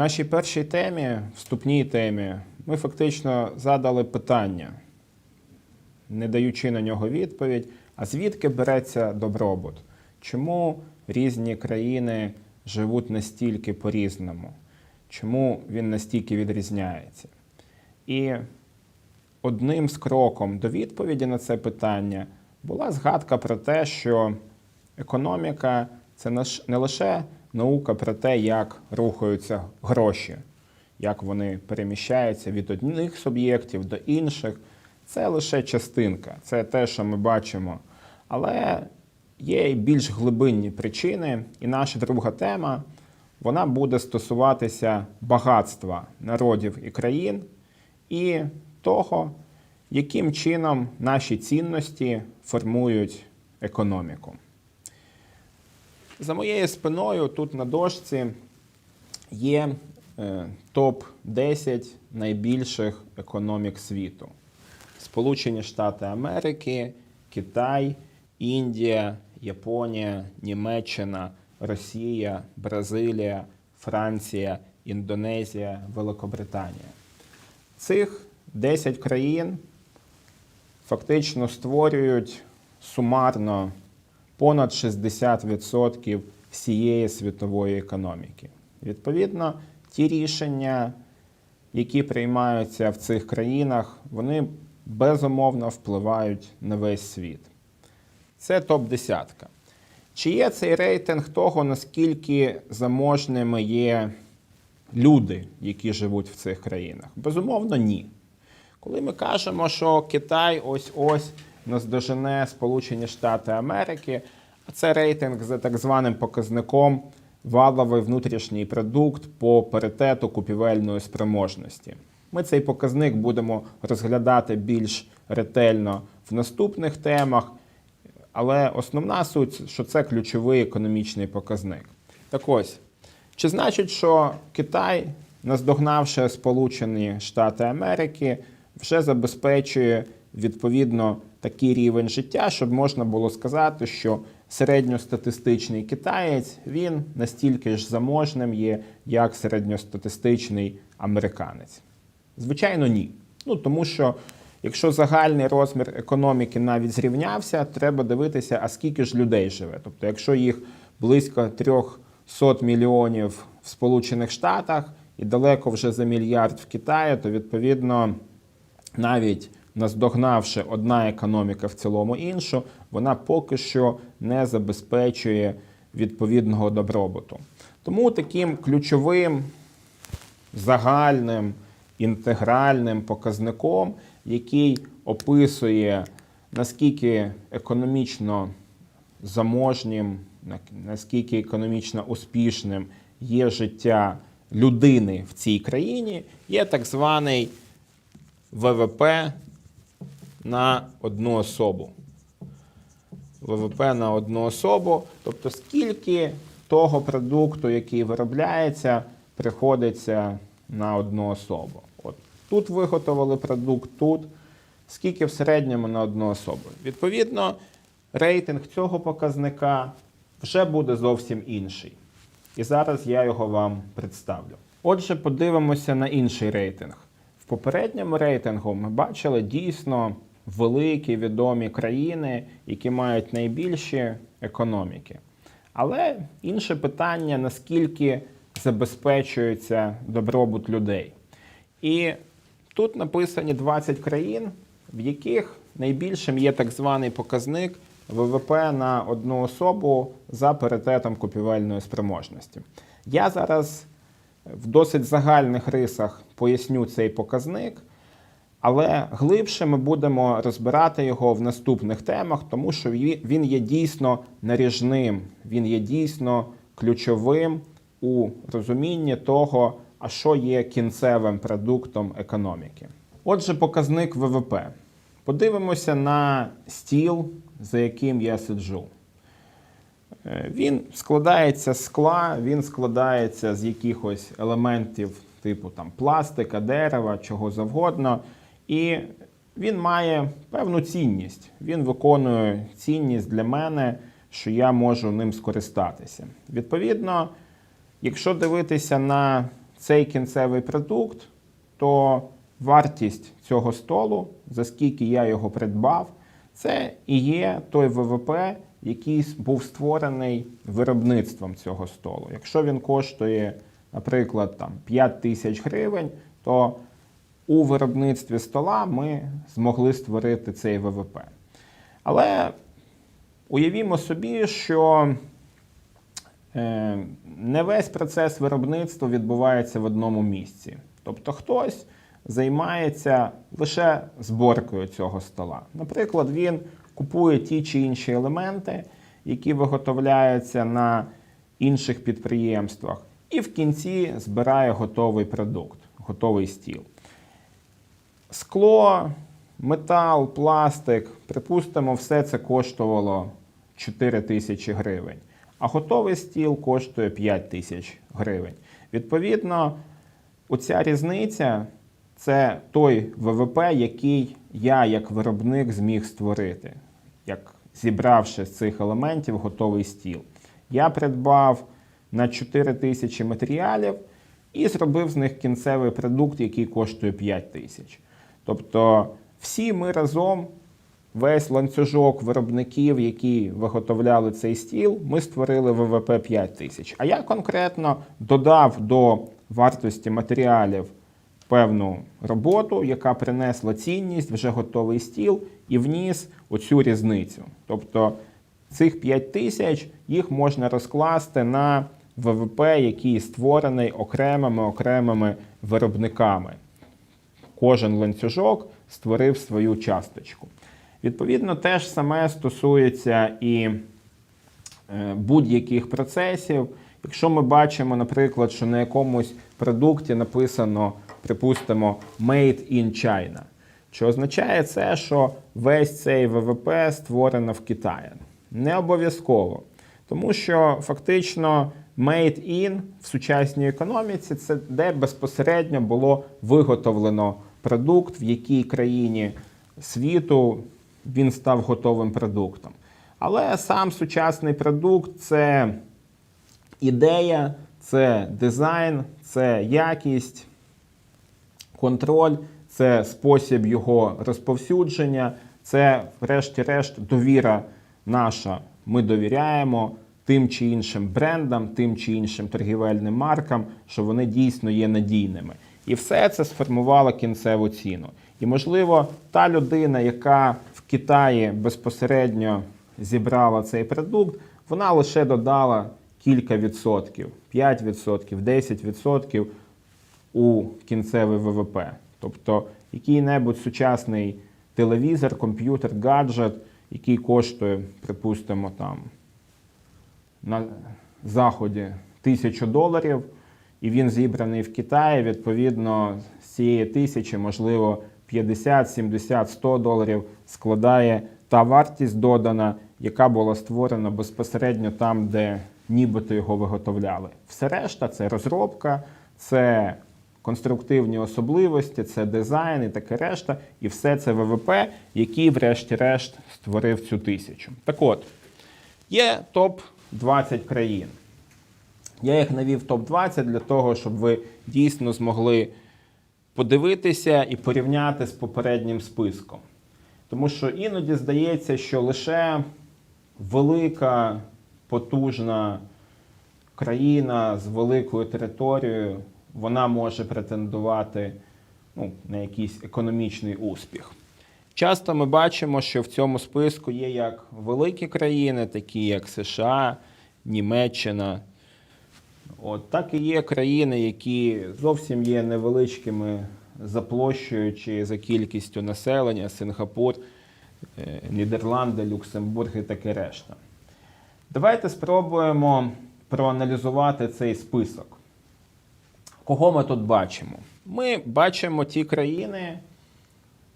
нашій першій темі, вступній темі, ми фактично задали питання, не даючи на нього відповідь, а звідки береться добробут? Чому різні країни живуть настільки по-різному? Чому він настільки відрізняється? І одним з кроком до відповіді на це питання була згадка про те, що економіка це не лише наука про те, як рухаються гроші, як вони переміщаються від одних суб'єктів до інших. Це лише частинка, це те, що ми бачимо. Але є і більш глибинні причини, і наша друга тема вона буде стосуватися багатства народів і країн і того, яким чином наші цінності формують економіку. За моєю спиною тут на дошці є е, топ-10 найбільших економік світу: Сполучені Штати Америки, Китай, Індія, Японія, Німеччина, Росія, Бразилія, Франція, Індонезія, Великобританія. Цих 10 країн фактично створюють сумарно понад 60% всієї світової економіки. Відповідно, ті рішення, які приймаються в цих країнах, вони безумовно впливають на весь світ. Це топ-10. Чи є цей рейтинг того, наскільки заможними є люди, які живуть в цих країнах? Безумовно, ні. Коли ми кажемо, що Китай ось-ось наздожене Сполучені Штати Америки, це рейтинг за так званим показником валовий внутрішній продукт по паритету купівельної спроможності. Ми цей показник будемо розглядати більш ретельно в наступних темах, але основна суть, що це ключовий економічний показник. Так ось, чи значить, що Китай, наздогнавши Сполучені Штати Америки, вже забезпечує відповідно такий рівень життя, щоб можна було сказати, що середньостатистичний китаєць він настільки ж заможним є, як середньостатистичний американець? Звичайно, ні. Ну тому що якщо загальний розмір економіки навіть зрівнявся, треба дивитися, а скільки ж людей живе. Тобто, якщо їх близько 300 мільйонів в Сполучених Штатах і далеко вже за мільярд в Китаї, то відповідно навіть наздогнавши одна економіка в цілому іншу, вона поки що не забезпечує відповідного добробуту. Тому таким ключовим загальним інтегральним показником, який описує наскільки економічно заможнім, наскільки економічно успішним є життя людини в цій країні, є так званий ВВП на одну особу. ВВП на одну особу, тобто скільки того продукту, який виробляється, приходиться на одну особу. От тут виготовили продукт, тут скільки в середньому на одну особу. Відповідно, рейтинг цього показника вже буде зовсім інший. І зараз я його вам представлю. Отже, подивимося на інший рейтинг. В попередньому рейтингу ми бачили дійсно великі відомі країни, які мають найбільші економіки. Але інше питання, наскільки забезпечується добробут людей. І тут написані 20 країн, в яких найбільшим є так званий показник ВВП на одну особу за паритетом купівельної спроможності. Я зараз в досить загальних рисах поясню цей показник, але глибше ми будемо розбирати його в наступних темах, тому що він є дійсно наріжним, він є дійсно ключовим у розумінні того, а що є кінцевим продуктом економіки. Отже, показник ВВП. Подивимося на стіл, за яким я сиджу. Е, Він складається з скла, він складається з якихось елементів типу там, пластика, дерева, чого завгодно. І він має певну цінність. Він виконує цінність для мене, що я можу ним скористатися. Відповідно, якщо дивитися на цей кінцевий продукт, то вартість цього столу, за скільки я його придбав, це і є той ВВП, який був створений виробництвом цього столу. Якщо він коштує, наприклад, там 5 тисяч гривень, то у виробництві стола ми змогли створити цей ВВП. Але уявімо собі, що е, не весь процес виробництва відбувається в одному місці. Тобто хтось займається лише зборкою цього стола. Наприклад, він купує ті чи інші елементи, які виготовляються на інших підприємствах, і в кінці збирає готовий продукт, готовий стіл. Скло, метал, пластик, припустимо, все це коштувало 4 тисячі гривень, а готовий стіл коштує 5 тисяч гривень. Відповідно, оця різниця це той ВВП, який я як виробник зміг створити, як зібравши з цих елементів готовий стіл. Я придбав на 4 тисячі матеріалів і зробив з них кінцевий продукт, який коштує 5 тисяч. Тобто всі ми разом, весь ланцюжок виробників, які виготовляли цей стіл, ми створили ВВП 5 тисяч. А я конкретно додав до вартості матеріалів певну роботу, яка принесла цінність, вже готовий стіл, і вніс оцю різницю. Тобто цих 5 тисяч їх можна розкласти на ВВП, який створений окремими окремими виробниками кожен ланцюжок створив свою часточку. Відповідно, те ж саме стосується і е, будь-яких процесів. Якщо ми бачимо, наприклад, що на якомусь продукті написано, припустимо, Made in China, що означає це, що весь цей ВВП створено в Китаї. Не обов'язково. Тому що фактично Made in в сучасній економіці це де безпосередньо було виготовлено продукт, в якій країні світу він став готовим продуктом. Але сам сучасний продукт це ідея, це дизайн, це якість, контроль, це спосіб його розповсюдження, це, врешті-решт, довіра наша. Ми довіряємо тим чи іншим брендам, тим чи іншим торгівельним маркам, що вони дійсно є надійними. І все це сформувало кінцеву ціну. І, можливо, та людина, яка в Китаї безпосередньо зібрала цей продукт, вона лише додала кілька відсотків, 5%, 10% у кінцевий ВВП. Тобто який-небудь сучасний телевізор, комп'ютер, гаджет, який коштує, припустимо, там на заході тисячу доларів, і він зібраний в Китаї, відповідно, з цієї тисячі, можливо, 50, 70, 100 доларів складає та вартість додана, яка була створена безпосередньо там, де нібито його виготовляли. Все решта це розробка, це конструктивні особливості, це дизайн і таке решта, і все це ВВП, який, врешті-решт, створив цю тисячу. Так от, є топ-20 країн. Я їх навів топ-20 для того, щоб ви дійсно змогли подивитися і порівняти з попереднім списком. Тому що іноді здається, що лише велика, потужна країна з великою територією, вона може претендувати ну, на якийсь економічний успіх. Часто ми бачимо, що в цьому списку є як великі країни, такі як США, Німеччина. От так і є країни, які зовсім є невеличкими за площею чи за кількістю населення, Сингапур, е, Нідерланди, Люксембург і таке решта. Давайте спробуємо проаналізувати цей список. Кого ми тут бачимо? Ми бачимо ті країни,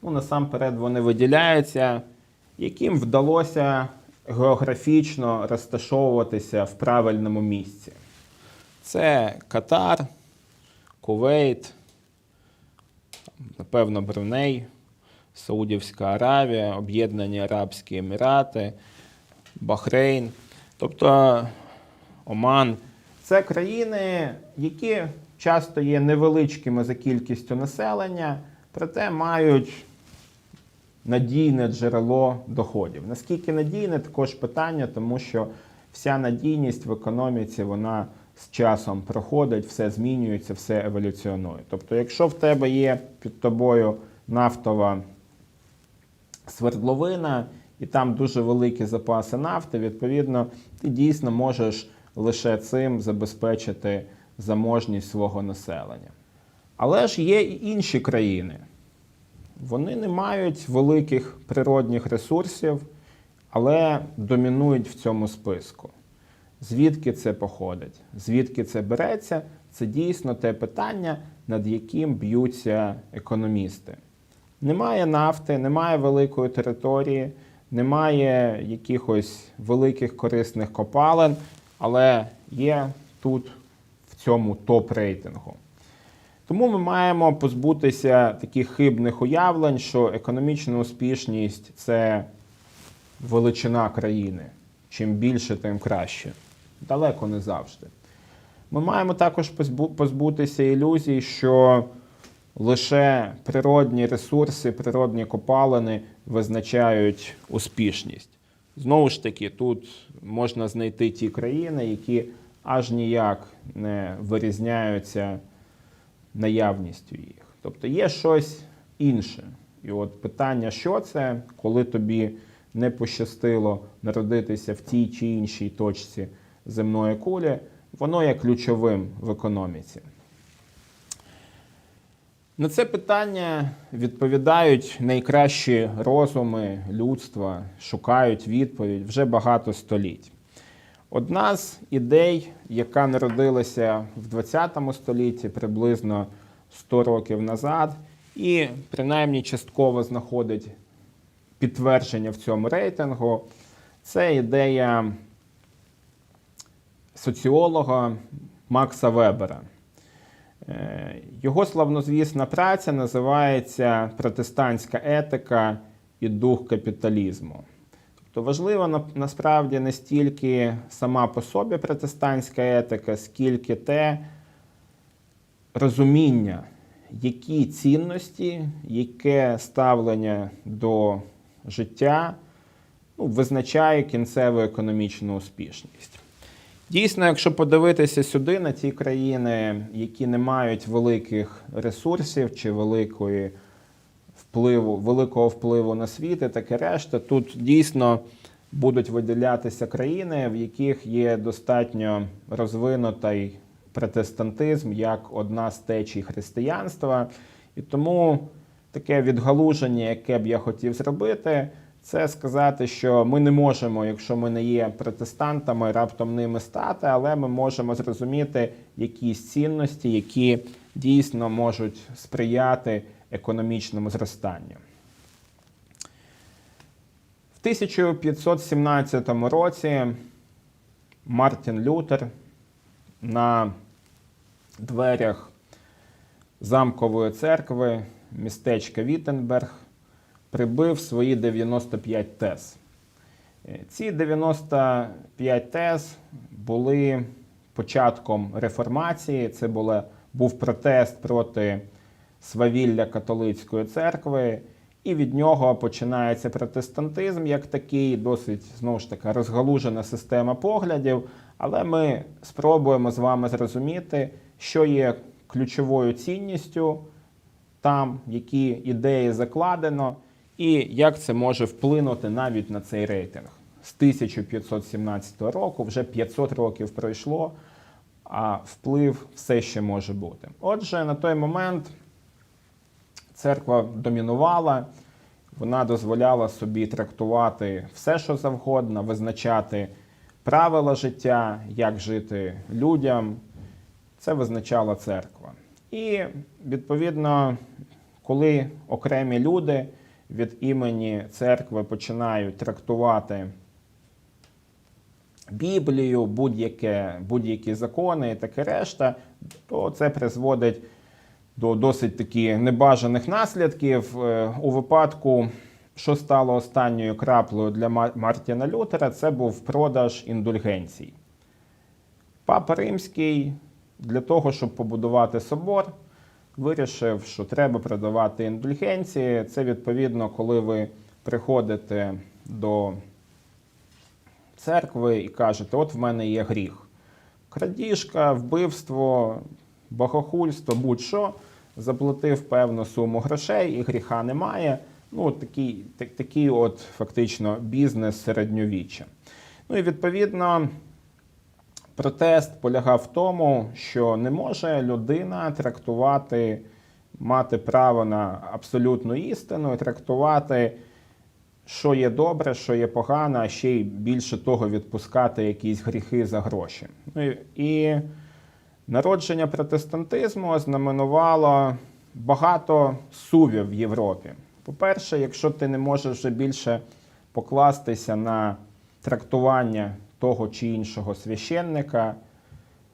ну насамперед вони виділяються, яким вдалося географічно розташовуватися в правильному місці. Це Катар, Кувейт, напевно, Бруней, Саудівська Аравія, Об'єднані Арабські Емірати, Бахрейн, тобто Оман. Це країни, які часто є невеличкими за кількістю населення, проте мають надійне джерело доходів. Наскільки надійне, також питання, тому що вся надійність в економіці вона з часом проходить, все змінюється, все еволюціонує. Тобто, якщо в тебе є під тобою нафтова свердловина, і там дуже великі запаси нафти, відповідно, ти дійсно можеш лише цим забезпечити заможність свого населення. Але ж є і інші країни. Вони не мають великих природних ресурсів, але домінують в цьому списку. Звідки це походить? Звідки це береться? Це дійсно те питання, над яким б'ються економісти. Немає нафти, немає великої території, немає якихось великих корисних копалин, але є тут в цьому топ-рейтингу. Тому ми маємо позбутися таких хибних уявлень, що економічна успішність це величина країни. Чим більше, тим краще. Далеко не завжди. Ми маємо також позбутися ілюзій, що лише природні ресурси, природні копалини визначають успішність. Знову ж таки, тут можна знайти ті країни, які аж ніяк не вирізняються наявністю їх. Тобто є щось інше. І от питання, що це, коли тобі не пощастило народитися в тій чи іншій точці земної кулі, воно є ключовим в економіці. На це питання відповідають найкращі розуми людства, шукають відповідь вже багато століть. Одна з ідей, яка народилася в 20 столітті, приблизно 100 років назад, і принаймні частково знаходить підтвердження в цьому рейтингу, це ідея соціолога Макса Вебера. Е, Його славнозвісна праця називається Протестантська етика і дух капіталізму. Тобто важливо насправді не стільки сама по собі протестантська етика, скільки те розуміння, які цінності, яке ставлення до життя ну, визначає кінцеву економічну успішність. Дійсно, якщо подивитися сюди на ті країни, які не мають великих ресурсів чи великої впливу, великого впливу на світ і таке решта, тут дійсно будуть виділятися країни, в яких є достатньо розвинутий протестантизм як одна з течій християнства. І тому таке відгалуження, яке б я хотів зробити, це сказати, що ми не можемо, якщо ми не є протестантами, раптом ними стати, але ми можемо зрозуміти якісь цінності, які дійсно можуть сприяти економічному зростанню. В 1517 році Мартін Лютер на дверях замкової церкви містечка Віттенберг прибив свої 95 тез. Е, Ці 95 тез були початком реформації. Це була, був протест проти свавілля католицької церкви, і від нього починається протестантизм як такий, досить знову ж таки розгалужена система поглядів. Але ми спробуємо з вами зрозуміти, що є ключовою цінністю там, які ідеї закладено, і як це може вплинути навіть на цей рейтинг. З 1517 року вже 500 років пройшло, а вплив все ще може бути. Отже, на той момент церква домінувала, вона дозволяла собі трактувати все, що завгодно, визначати правила життя, як жити людям. Це визначала церква. І відповідно, коли окремі люди від імені церкви починають трактувати Біблію, будь-які закони і таке решта, то це призводить до досить таки небажаних наслідків. Е, У випадку, що стало останньою краплею для Мартіна Лютера, це був продаж індульгенцій. Папа Римський для того, щоб побудувати собор, вирішив, що треба продавати індульгенції. Це відповідно, коли ви приходите до церкви і кажете, от в мене є гріх. Крадіжка, вбивство, богохульство, будь-що, заплатив певну суму грошей і гріха немає. Ну, такий, так- такий от фактично бізнес середньовіччя. Ну і відповідно протест полягав в тому, що не може людина трактувати, мати право на абсолютну істину і трактувати що є добре, що є погано, а ще й більше того відпускати якісь гріхи за гроші. Ну і, народження протестантизму ознаменувало багато сувів в Європі. По-перше, якщо ти не можеш вже більше покластися на трактування того чи іншого священника,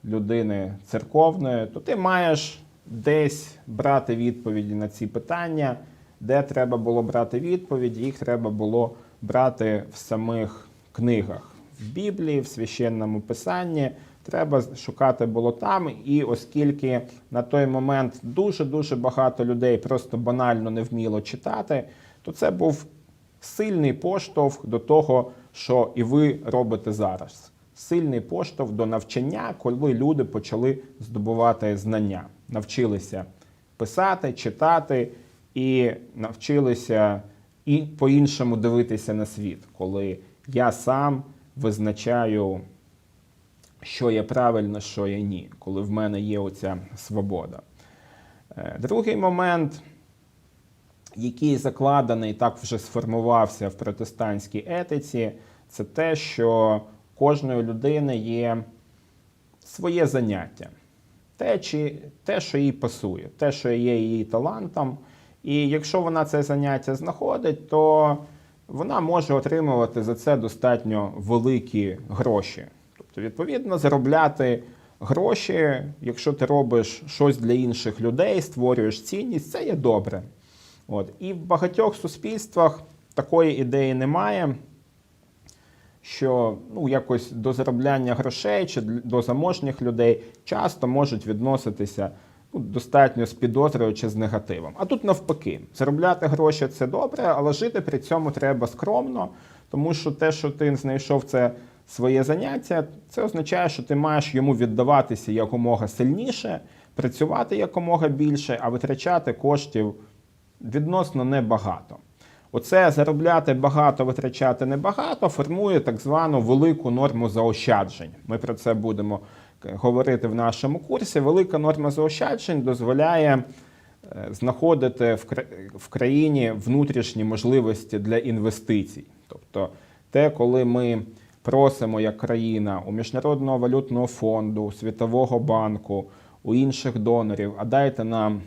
людини церковної, то ти маєш десь брати відповіді на ці питання, де треба було брати відповіді, їх треба було брати в самих книгах, в Біблії, в священному писанні. Треба шукати було там, і оскільки на той момент дуже-дуже багато людей просто банально не вміло читати, то це був сильний поштовх до того, що і ви робите зараз. Сильний поштовх до навчання, коли люди почали здобувати знання, навчилися писати, читати і навчилися і по-іншому дивитися на світ, коли я сам визначаю, що є правильно, що є ні, коли в мене є оця свобода. Е, Другий момент який закладений так вже сформувався в протестантській етиці, це те, що кожної людини є своє заняття, те, чи, те, що їй пасує, те, що є її талантом. І якщо вона це заняття знаходить, то вона може отримувати за це достатньо великі гроші. Тобто, відповідно, заробляти гроші, якщо ти робиш щось для інших людей, створюєш цінність, це є добре. От. І в багатьох суспільствах такої ідеї немає, що ну, якось до заробляння грошей чи до заможніх людей часто можуть відноситися ну, достатньо з підозрою чи з негативом. А тут навпаки, заробляти гроші це добре, але жити при цьому треба скромно, тому що те, що ти знайшов це своє заняття, це означає, що ти маєш йому віддаватися якомога сильніше, працювати якомога більше, а витрачати коштів відносно небагато. Оце заробляти багато, витрачати небагато формує так звану велику норму заощаджень. Ми про це будемо е, говорити в нашому курсі. Велика норма заощаджень дозволяє е, знаходити в країні внутрішні можливості для інвестицій. Тобто, те, коли ми просимо як країна у Міжнародного валютного фонду, Світового банку, у інших донорів, а дайте нам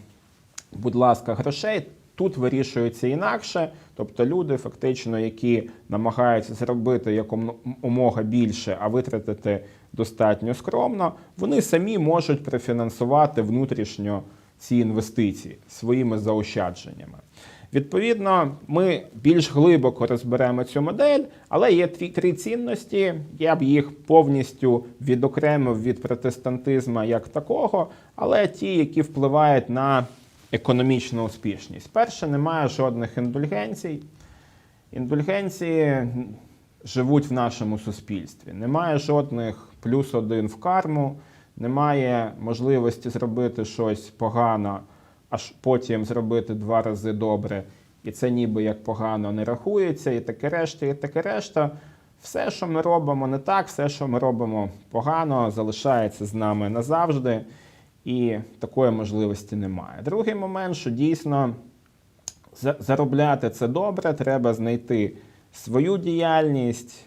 будь ласка, грошей. Тут вирішується інакше, тобто люди, фактично, які намагаються зробити якомога більше, а витратити достатньо скромно, вони самі можуть профінансувати внутрішньо ці інвестиції своїми заощадженнями. Відповідно, ми більш глибоко розберемо цю модель, але є три цінності. Я б їх повністю відокремив від протестантизму як такого, але ті, які впливають на економічну успішність. Перше, немає жодних індульгенцій. Індульгенції живуть в нашому суспільстві. Немає жодних плюс один в карму, немає можливості зробити щось погано, аж потім зробити два рази добре, і це ніби як погано не рахується, і таке решта, і таке решта. Все, що ми робимо не так, все, що ми робимо погано, залишається з нами назавжди, і такої можливості немає. Другий момент, що дійсно заробляти це добре, треба знайти свою діяльність,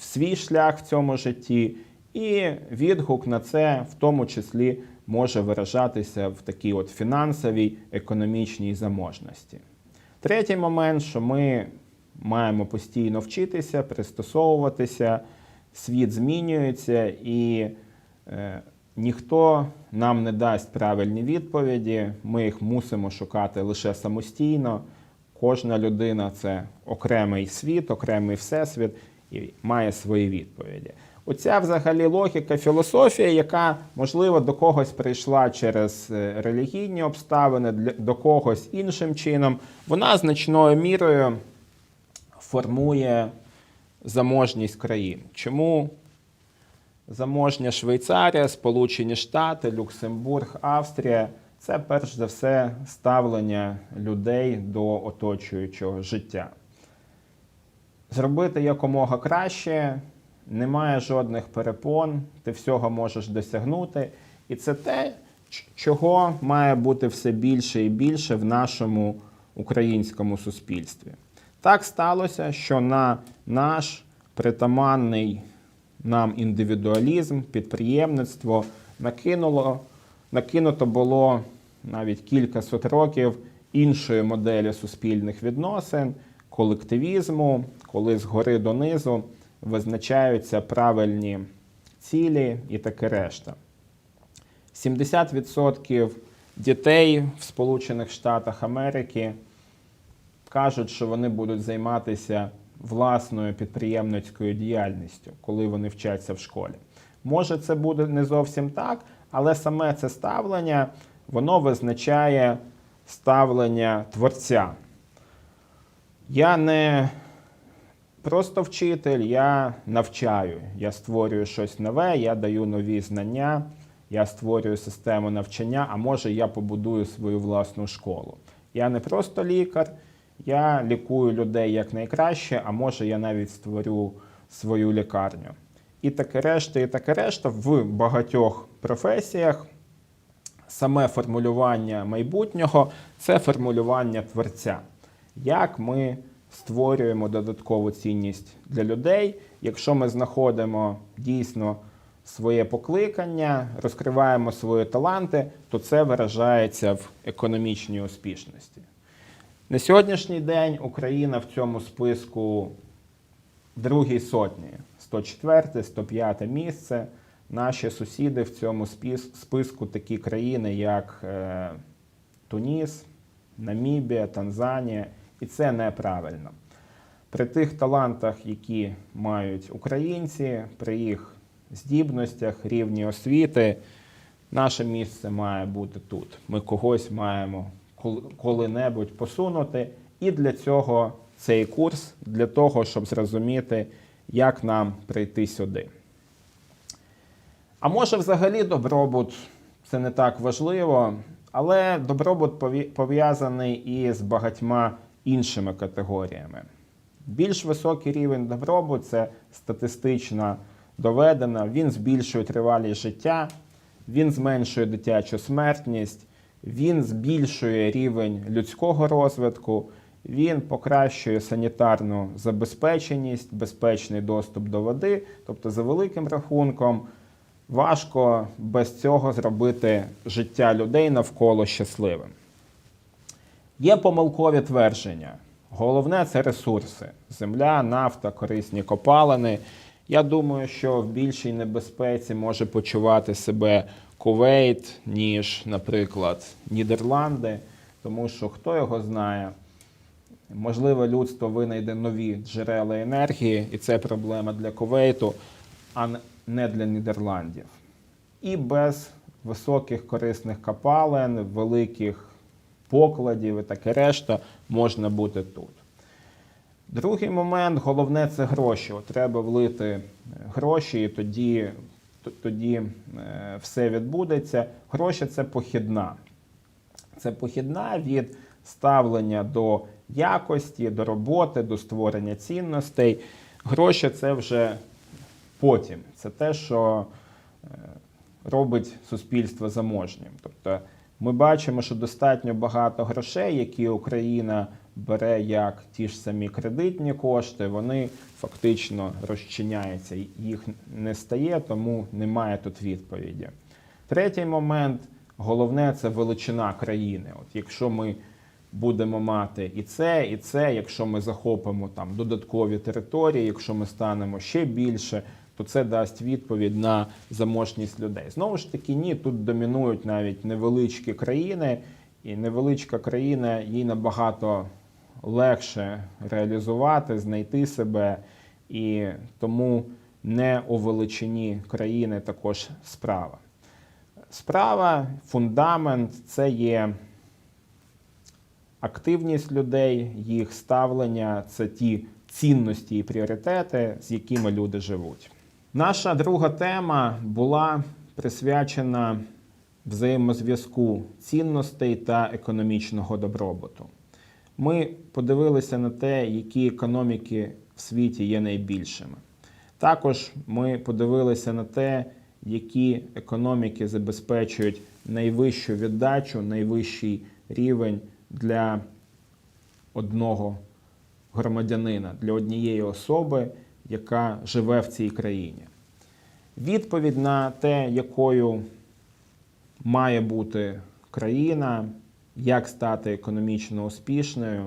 свій шлях в цьому житті, і відгук на це в тому числі може виражатися в такій от фінансовій економічній заможності. Третій момент, що ми маємо постійно вчитися, пристосовуватися, світ змінюється і е, ніхто нам не дасть правильні відповіді. Ми їх мусимо шукати лише самостійно. Кожна людина це окремий світ, окремий всесвіт і має свої відповіді. Оця взагалі логіка, філософія, яка, можливо, до когось прийшла через е, релігійні обставини, до когось іншим чином, вона значною мірою формує заможність країн. Чому заможня Швейцарія, Сполучені Штати, Люксембург, Австрія це перш за все ставлення людей до оточуючого життя. Зробити якомога краще, немає жодних перепон, ти всього можеш досягнути. І це те, чого має бути все більше і більше в нашому українському суспільстві. Так сталося, що на наш притаманний нам індивідуалізм, підприємництво накинуло, накинуто було навіть кількасот років іншої моделі суспільних відносин, колективізму, коли згори донизу визначаються правильні цілі і таке решта. 70% дітей в Сполучених Штатах Америки кажуть, що вони будуть займатися власною підприємницькою діяльністю, коли вони вчаться в школі. Може, це буде не зовсім так, але саме це ставлення воно визначає ставлення творця. Я не просто вчитель, я навчаю, я створюю щось нове, я даю нові знання, я створюю систему навчання, а може я побудую свою власну школу. Я не просто лікар, я лікую людей якнайкраще, а може я навіть створю свою лікарню. І таке решта, і таке решта в багатьох професіях саме формулювання майбутнього це формулювання творця. Як ми створюємо додаткову цінність для людей, якщо ми знаходимо дійсно своє покликання, розкриваємо свої таланти, то це виражається в економічній успішності. На сьогоднішній день Україна в цьому списку другій сотні, 104, 105 місце. Наші сусіди в цьому списку такі країни, як е, Туніс, Намібія, Танзанія, і це неправильно. При тих талантах, які мають українці, при їх здібностях, рівні освіти, наше місце має бути тут. Ми когось маємо коли-небудь посунути. І для цього цей курс, для того, щоб зрозуміти, як нам прийти сюди. А може, взагалі добробут це не так важливо, але добробут пов'язаний і з багатьма іншими категоріями. Більш високий рівень добробут це статистично доведено, він збільшує тривалість життя, він зменшує дитячу смертність, він збільшує рівень людського розвитку, він покращує санітарну забезпеченість, безпечний доступ до води. Тобто, за великим рахунком, важко без цього зробити життя людей навколо щасливим. Є помилкові твердження. Головне це ресурси: земля, нафта, корисні копалини. Я думаю, що в більшій небезпеці може почувати себе Кувейт, ніж, наприклад, Нідерланди, тому що хто його знає, можливо, людство винайде нові джерела енергії, і це проблема для Кувейту, а не для Нідерландів. І без високих корисних копалин, великих покладів і таке решта можна бути тут. Другий момент головне це гроші. От треба влити гроші, і тоді, тоді е, все відбудеться. Гроші це похідна. Це похідна від ставлення до якості, до роботи, до створення цінностей. Гроші це вже потім. Це те, що е, робить суспільство заможнім. Тобто ми бачимо, що достатньо багато грошей, які Україна бере як ті ж самі кредитні кошти, вони фактично розчиняються, їх не стає, тому немає тут відповіді. Третій момент головне це величина країни. От якщо ми будемо мати і це, і це, якщо ми захопимо там додаткові території, якщо ми станемо ще більше, то це дасть відповідь на заможність людей. Знову ж таки, ні, тут домінують навіть невеличкі країни, і невеличка країна їй набагато легше реалізувати, знайти себе. І тому не у величині країни також справа. Справа, фундамент це є активність людей, їх ставлення, це ті цінності і пріоритети, з якими люди живуть. Наша друга тема була присвячена взаємозв'язку цінностей та економічного добробуту. Ми подивилися на те, які економіки в світі є найбільшими. Також ми подивилися на те, які економіки забезпечують найвищу віддачу, найвищий рівень для одного громадянина, для однієї особи, яка живе в цій країні. Відповідь на те, якою має бути країна, як стати економічно успішною,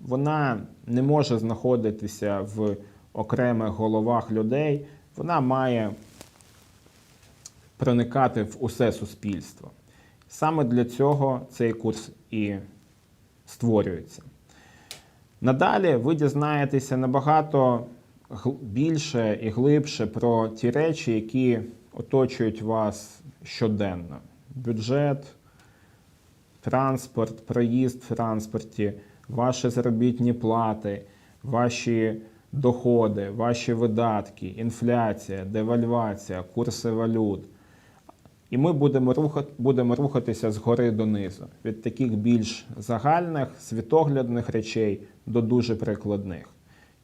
вона не може знаходитися в окремих головах людей, вона має проникати в усе суспільство. Саме для цього цей курс і створюється. Надалі ви дізнаєтеся набагато більше і глибше про ті речі, які оточують вас щоденно: бюджет, транспорт, проїзд в транспорті, ваші заробітні плати, ваші доходи, ваші видатки, інфляція, девальвація, курси валют. І ми будемо, руха, будемо рухатися згори донизу, від таких більш загальних, світоглядних речей до дуже прикладних.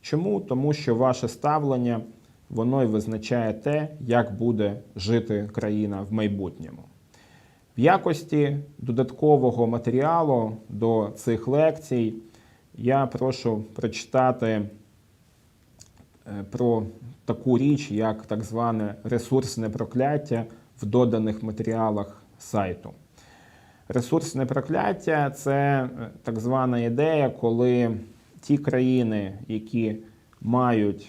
Чому? Тому що ваше ставлення воно й визначає те, як буде жити країна в майбутньому. В якості додаткового матеріалу до цих лекцій я прошу прочитати е, про таку річ, як так зване ресурсне прокляття в доданих матеріалах сайту. Ресурсне прокляття це е, так звана ідея, коли ті країни, які мають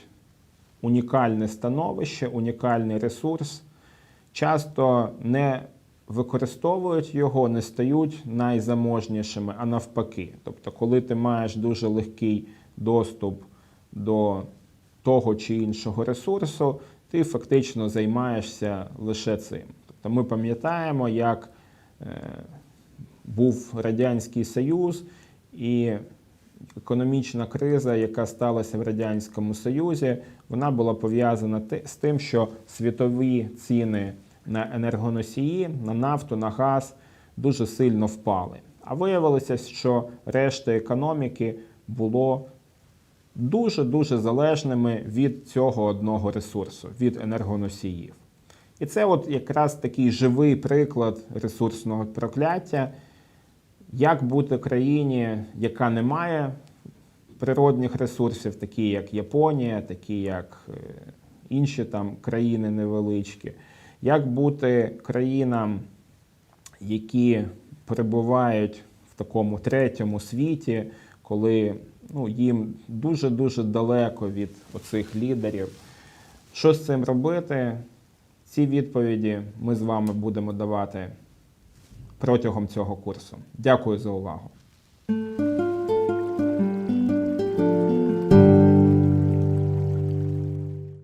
унікальне становище, унікальний ресурс, часто не використовують його, не стають найзаможнішими, а навпаки. Тобто, коли ти маєш дуже легкий доступ до того чи іншого ресурсу, ти фактично займаєшся лише цим. Тобто ми пам'ятаємо, як е, був Радянський Союз і економічна криза, яка сталася в Радянському Союзі, вона була пов'язана з тим, що світові ціни на енергоносії, на нафту, на газ дуже сильно впали. А виявилося, що решта економіки було дуже-дуже залежними від цього одного ресурсу, від енергоносіїв. І це от якраз такий живий приклад ресурсного прокляття, як бути країні, яка не має природних ресурсів, такі як Японія, такі як е, інші там країни невеличкі, як бути країнам, які перебувають в такому третьому світі, коли ну, їм дуже-дуже далеко від оцих лідерів. Що з цим робити? Ці відповіді ми з вами будемо давати протягом цього курсу. Дякую за увагу.